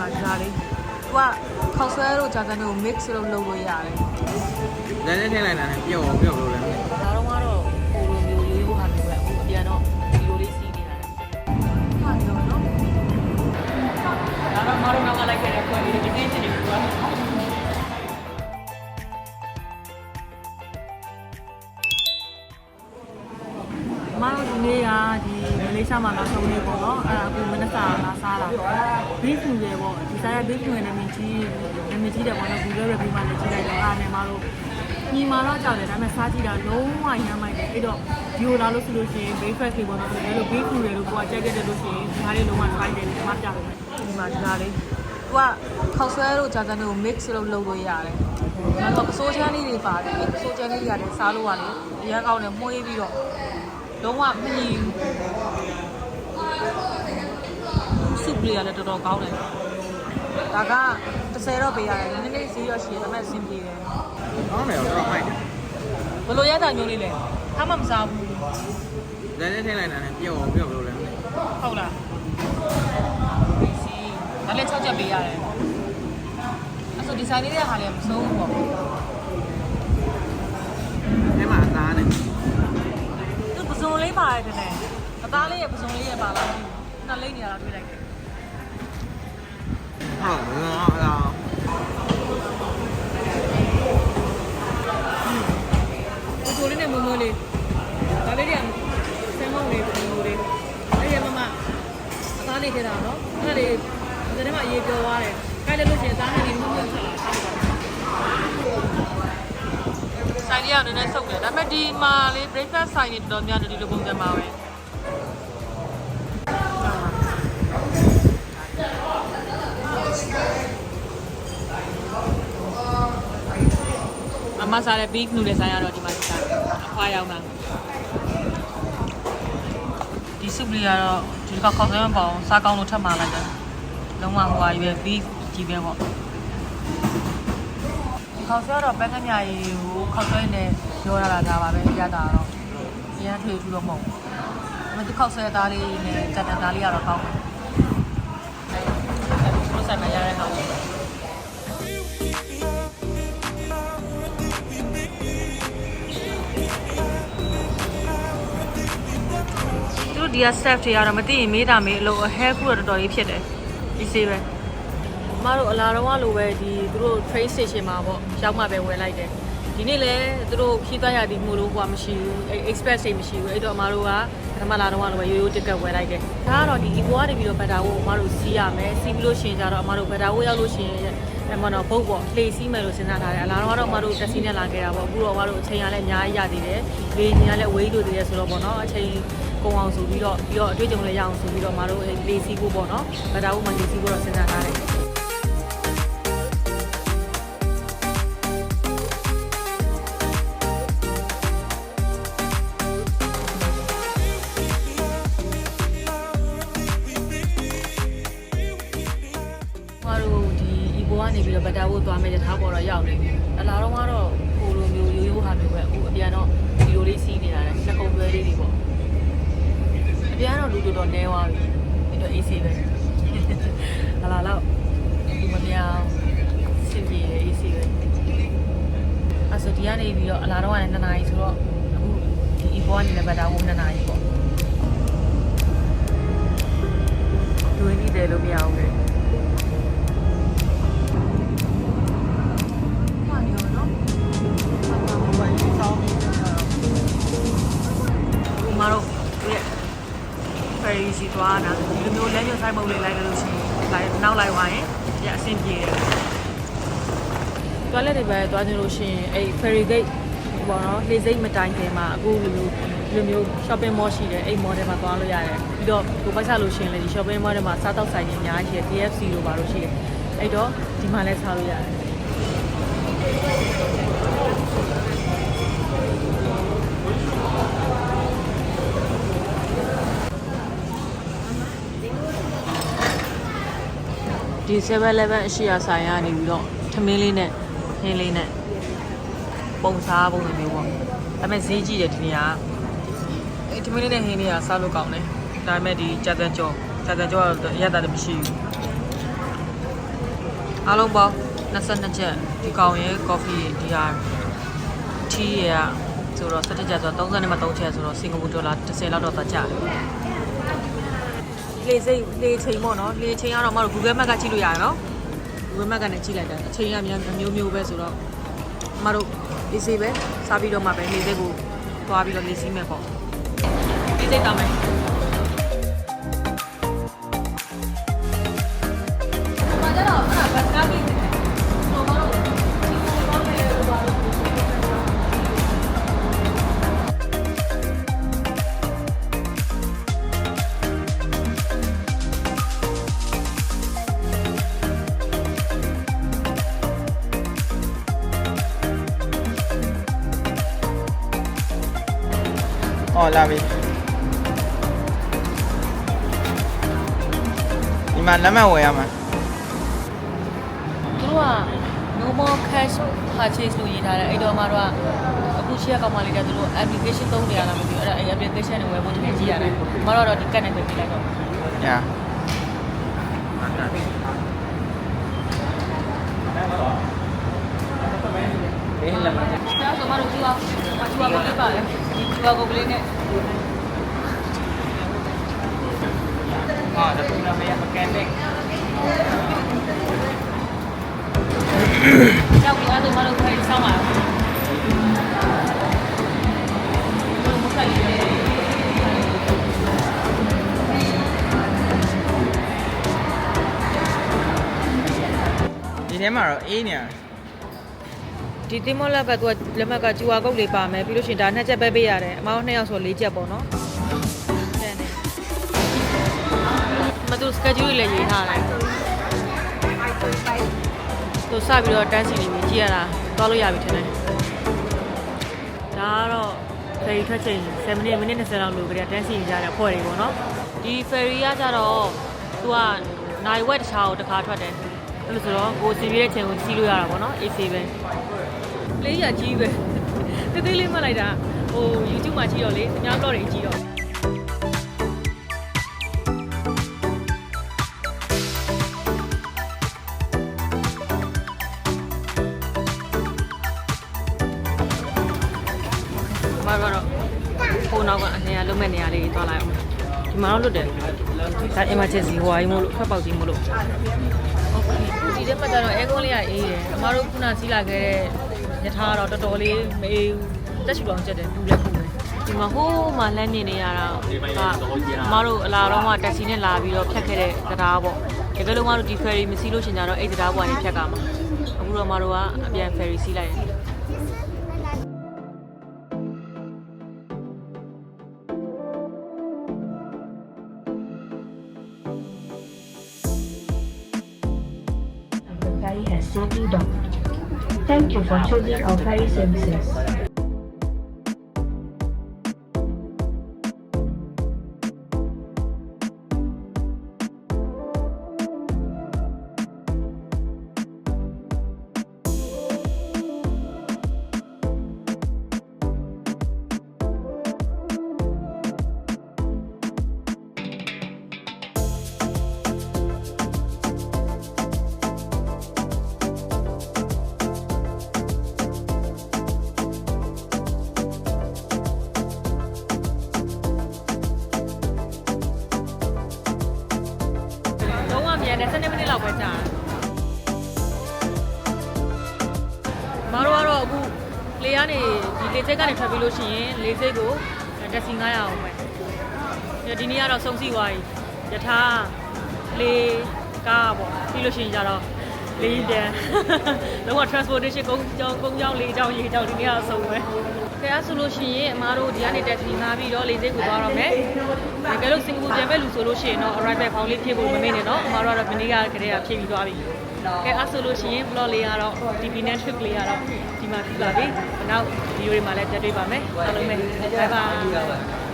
မှာဒါလေးသူကခောက်ဆွဲတို့ဂျာကန်တို့ mix လုပ်လုပ်လို့ရတယ်နည်းနည်းထည့်လိုက်တာနဲ့ပြုတ်အောင်ပြုတ်လို့လည်းဒါတော့ကတော့ကိုလိုမျိုးရိုးရိုးဟာမျိုးပဲအခုအပြန်တော့ဒီလိုလေးစီးနေတာဟာတော့နော်ဒါတော့မတော်ကလိုက်ခဲ့တဲ့ပွဲလေးဒီနေ့ချင်းနေကွာမ ရှားမှာနောက်ဆုံးနေ့ပေါ့နော်အဲ့ဒါအခုမနက်စာလာစားတာဘေးဖူရယ်ပေါ့ဒီစားရဘေးဖူရယ်နာမည်ကြီးနာမည်ကြီးတယ်ပေါ့နော် Google review မှာလည်းကြည့်လိုက်တော့အားနဲ့မတော့ညီမတော့ကြောက်တယ်ဒါပေမဲ့စားကြည့်တာလုံးဝရမ်းမိုက်တယ်အဲ့တော့ဒီလိုလာလို့ဆိုလို့ရှိရင် breakfast တွေပေါ့နော်ဒီလိုဘေးဖူရယ်လို့ကိုကကြိုက်ခဲ့တယ်လို့ရှိရင်ဒါလေးလုံးဝ try တယ်ဒီမှာပြတယ်ဒီမှာဒါလေးသူကခောက်ဆွဲတို့ဂျာကန်တို့ mix လုပ်လုပ်လို့ရတယ်။နောက်တော့ပစိုးချမ်းလေးတွေပါတယ်။ပစိုးချမ်းလေးရတယ်စားလို့ရတယ်။အရန်ကောင်းတယ်မှုေးပြီးတော့ လုံးဝမညီဘူးစုပ်လေးရတယ်တော်တော်ကောင်းတယ်။ဒါက30တော့ပေးရတယ်။နည်းနည်းလေးဈေးတော့ရှိတယ်ဒါပေမဲ့အဆင်ပြေတယ်ကောင်းတယ်တော့မိုက်တယ်။ဘယ်လိုရတာမျိုးလေးလဲ။ထားမှမစားဘူးနည်းနည်းထည့်လိုက်တာနဲ့ပြုတ်အောင်ပြုတ်လို့လည်း။ဟုတ်လား။စီဒါလည်း6ချက်ပေးရတယ်။အဲ့ဆိုဒီဇိုင်းလေးတဲ့ဟာလည်းမစိုးဘူးပေါ့အဲမှာအသားနဲ့။သူပ စုံလေးပါတယ်တဲ့။အသားလေးရဲ့ပစုံလေးရဲ့ပါလားမသိဘူး။နှစ်လိမ့်နေရတာတွေ့လိုက်တယ် ဟုတ်ဟုတ်လား။ ဆိုင်လေးကနည်းနည်းဆုပ်တယ်ဒါပေမဲ့ဒီမှာလေး breakfast ဆိုင်တွေတော်တော်များတယ်ဒီလိုပုံစံပါပဲအမစားတဲ့ big noodle ဆိုင်ကတော့ဒီမှာဒီဆိုင်အခွာရောက်မှာဒီစုပ်လေးကတော့ဒီတစ်ခါခေါက်ဆွဲမပေါအောင်စားကောင်းလို့ထပ်มาလိုက်တယ်လုံးဝဟိုဟာကြီးပဲ big ကြီးပဲပေါ့ဒီခေါက်ဆွဲတော့ပန်းကညာရီကို ခေါက်ဆွဲနေပြောရတာဒါပါပဲရတာတော့အရင်ထွေထူတော့မဟုတ်ဘူး။ဒါပေမဲ့ဒီခေါက်ဆွဲသားလေးနဲ့ကြက်တန်သားလေးကတော့ကောင်းတယ်။အဲဒီလိုဆိုင်မှာရတဲ့ဟာပေါ့သူတို့ဒီက staff တွေကတော့မသိရင်မေးတာမေးအလို့ hair ခုတော့တော်တော်ကြီးဖြစ်တယ်ဒီစေးပဲမတို့အလာတော့လို့ပဲဒီသူတို့ train station မှာပေါ့ရောက်မှပဲဝယ်လိုက်တယ် ဒီနေ့လည်းသူတို့ဖြည့်သွားရသည်မို့လို့ဟိုကမရှိဘူးအဲ express တွေမရှိဘူးအဲ့တော့အမတို့ကပထမလာတော့လို့ပဲရိုးရိုး ticket ဝယ်လိုက်တယ်ဒါကတော့ဒီ eco ကနေပြီးတော့ဘတ်တာကိုအမတို့စီးရမယ်စီးပြီးလို့ရှိရင်ကျတော့အမတို့ဘတ်တာကိုရောက်လို့ရှိရင်အမတို့ဘုတ်ပေါ့လေစီးမယ်လို့စဉ်းစားထားတယ်အလာတော့ကတော့အမတို့တက်စီနဲ့လာခဲ့တာပေါ့အခုတော့အမတို့အချိန်ရလည်းအများကြီးရသေးတယ်လေညာလည်းဝေးလို့သေးတယ်ဆိုတော့ပေါ့နော်အချိန်ကုန်အောင်ဆိုပြီးတော့ပြီးတော့အတွေ့အကြုံလည်းရအောင်ဆိုပြီးတော့အမတို့လေစီးဖို့ပေါ့နော်ဘတ်တာကိုမှလေစီးဖို့တော့စဉ်းစားထားတယ် ဘိုကနေပြီးတော့ဗတ်တာဖို့သွားမယ်ရထားပေါ်တော့ရောက်နေပြီအလားတော့ကတော့ဟိုလိုမျိုးရိုးရိုးဟာမျိုးပဲအခုအပြန်တော့ဒီလိုလေးစီးနေတာလေလက်ကုံတွဲလေးတွေပေါ့အပြန်တော့လူတော်တော်နဲသွားပြီအဲ့တော့ AC ပဲအလားတော့ဒီမမြောင်စင်ပြေ AC ပဲအဲ့ဆိုဒီကနေပြီးတော့အလားတော့ကလည်း2နာရီဆိုတော့အခုဒီအီဘိုကနေလည်းဗတ်တာဖို့2နာရီပေါ့ဒွေးနေတယ်လို့မရအောင်လေ ပုံလေးလိုက်လို့ရှိရင်လိုက်နောက်လိုက်သွားရင်ရအဆင်ပြေတယ်တွားလက်တွေပဲသွားကြလို့ရှိရင်အဲ့ ferry gate ဘောနော်လေစိတ်မတိုင်ခင်မှာအခုလိုမျိုးဒီလိုမျိုး shopping mall ရှိတယ်အဲ့ mall ထဲမှာသွားလို့ရတယ်ပြီးတော့ကိုပတ်ချလို့ရှိရင်လည်းဒီ shopping mall ထဲမှာစားတောက်ဆိုင်တွေအများကြီးရှိတယ် KFC တို့ပါလို့ရှိတယ်အဲ့တော့ဒီမှာလည်းစားလို့ရတယ် ဒီ 7-Eleven အရှိရဆိုင်ရနေပြီးတော့ထမင်းလေးနဲ့ဟင်းလေးနဲ့ပုံစားပုံစံမျိုးပေါ့ဒါပေမဲ့ဈေးကြီးတယ်ဒီနေရာကအဲထမင်းလေးနဲ့ဟင်းလေးကစားလို့ကောင်းတယ်ဒါပေမဲ့ဒီကြာတန်ကြောကြာတန်ကြောကတော့ရက်တာလည်းမရှိဘူးအားလုံးပေါင်း22ချက်ဒီကောင်ရဲ့ coffee ဒီဟာ tea ရဆိုတော့17ချက်ဆိုတော့30နဲ့မှ3ချက်ဆိုတော့စင်ကာပူဒေါ်လာ10လောက်တော့သွားကြတယ် လေစိတ်လေချိန်ပေါ့နော်လေချိန်ကတော့မတို့ Google Map ကကြည့်လို့ရတယ်နော် Google Map ကနေကြည့်လိုက်တယ်အချိန်ကမြန်မျိုးမျိုးပဲဆိုတော့မတို့လေစိပဲစားပြီးတော့မှပဲလေစိကိုသွားပြီးတော့လေစီးမယ်ပေါ့လေစိတောင်းမယ် ဟောလာပြီဒီမှာလက်မှတ်ဝယ်ရမှာသူတို့က normal cash purchase လို့ရေးထားတယ်အဲ့တော့မှတော့အခု share ကောက်မှလေးတဲ့သူတို့ application သုံးနေရတာမသိဘူးအဲ့ဒါအဲ့ application နဲ့ဝယ်ဖို့တကယ်ကြည့်ရတယ်မတော့တော့ဒီကတ်နဲ့ပြပြလိုက်တော့ညာ ဆရာဆိုမှတို့ကြည့်ပါမကြည့်ပါဘူးပြပါလေဒီကြည့်ပါကိုကလေးနဲ့ဟာဒါကနာမ ဒါမှတို့ခိုင်းဆောင်ပါဘူးမခိုင်းဘူးဒီထဲမှာတော့အေးနေရဒီတင်မောလက်ကသူကလက်မှတ်ကကျူအာကုတ်လေးပါမယ်ပြီးလို့ရှိရင်ဒါနှစ်ချက်ပဲပေးရတယ်အမောင်းနှစ်ယောက်ဆို၄ချက်ပေါ့နော်တဲ့နဲ့မသူ schedule လေးရေးထားတယ်သူစပြီးတော့တန်းစီနေပြီကြည့်ရတာသွားလို့ရပြီထင်တယ်ဒါကတော့ ferry ထွက်ချိန်7မိနစ်မိနစ်20လောက်လိုကြတဲ့တန်းစီနေကြတဲ့ဖွဲ့တွေပေါ့နော်ဒီ ferry ကကြတော့သူကနိုင်ဝက်တစ်ခြားကိုတစ်ခါထွက်တယ်အဲ့လိုဆိုတော့ကိုစီပြီးတဲ့ချိန်ကိုစီးလို့ရတာပေါ့နော် AC ပဲ လေးရကြီးပဲသေးသေးလေးမှတ်လိုက်တာဟို YouTube မှာကြည့်တော့လေအများတော့တွေကြည့်တော့မကတော့ကိုနောက်ကနေရာလုံးမဲ့နေရာလေးသွားလိုက်အောင်ဒီမှာတော့လွတ်တယ်ဒါ emergency ဟိုအိမ်မို့လို့ဖက်ပေါက်ကြီးမို့လို့ okay ဒီတဲ့ပတ်တော့အဲကွန်လေးကအေးတယ်အမတို့ခုနစီးလာခဲ့တဲ့ ယထာကတော့တော်တော်လေးမအေးဘူးတက်ရှူအောင်ကျက်တယ်ပူလည်းပူတယ်ဒီမှာဟိုးမှာလမ်းမြင်နေရတာကအမတို့အလာတော့မှတက်စီနဲ့လာပြီးတော့ဖြတ်ခဲ့တဲ့တရားပေါ့တကယ်လို့မတို့ဒီ ferry မစီးလို့ရှင်ကြတော့အဲ့တရားပေါ်ကနေဖြတ်ကမှာအခုတော့မတို့ကအပြန် ferry စီးလိုက်တယ် The ferry has safely docked. Thank you for choosing our ferry services. လေကနေဒီလေစိတ်ကနေထွက်ပြီးလို့ရှိရင်လေစိတ်ကိုတက်စီ900အောင်ပဲဒီနေ့ကတော့စုံစီသွားပြီယထာလေကားပေါ့ပြီးလို့ရှိရင်ကြတော့လေပြန်လုံးဝ transportation ကုန်ကြောင်းကုန်ကြောင်းလေကြောင်းရေကြောင်းဒီနေ့ကတော့စုံပဲခဲအဲ့ဆိုလို့ရှိရင်အမားတို့ဒီကနေတက်စီငားပြီးတော့လေစိတ်ကိုသွားတော့မယ်တကယ်လို့စင်ကာပူပြန်မဲ့လူဆိုလို့ရှိရင်တော့ arrival ဖောင်လေးဖြည့်ဖို့မမေ့နဲ့တော့အမားတို့ကတော့မနေ့ကကတည်းကဖြည့်ပြီးသွားပြီကဲအဲ့ဆိုလို့ရှိရင် blog လေးကတော့ TP net trip လေးကတော့ဒီ မှာပြပါပြီနောက်ဗီဒီယိုတွေမှာလည်းကြည့်တွေ့ပါမယ်အားလုံးပဲ bye bye